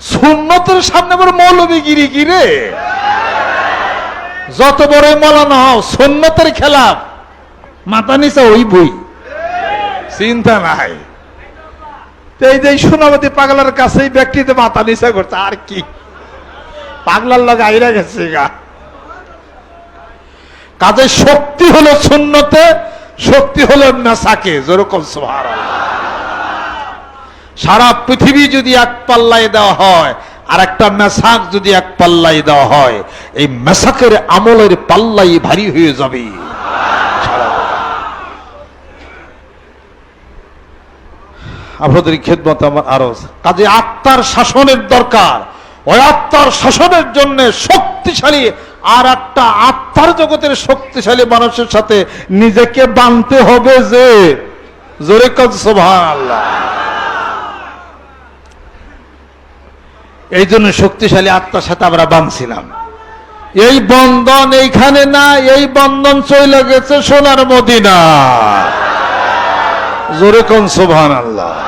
সুন্নতের সামনে আবার মৌলবী গিরি গিরে যত বড় মলানো হও, সুন্নতের খেলাফ মাথা নিচে ওই বই। চিন্তা নাই। এই যে সোনাবতী পাগলার কাছে ব্যক্তিতে মাথা নিচে করছে, আর কি? পাগলার লগে আইরা গেছে গা। কাজে শক্তি হলো শূন্যতে শক্তি হলো নেশাকে, যেরকম সোহার সারা পৃথিবী যদি এক পাল্লায় দেওয়া হয়, আর একটা মেসাক যদি এক পাল্লাই দেওয়া হয়, এই মেসাকের আমলের পাল্লাই ভারী হয়ে যাবে। আপনাদের খেদমত আমার আরও কাজে আত্মার শাসনের দরকার। ওই আত্মার শাসনের জন্য শক্তিশালী আর একটা আত্মার জগতের শক্তিশালী মানুষের সাথে নিজেকে বানতে হবে যে। জোরে কাজ আল্লাহ এই জন্য শক্তিশালী আত্মার সাথে আমরা বাঁধছিলাম এই বন্ধন এইখানে না এই বন্ধন চলে গেছে সোনার মদিনা। জোরে কোন সোভান আল্লাহ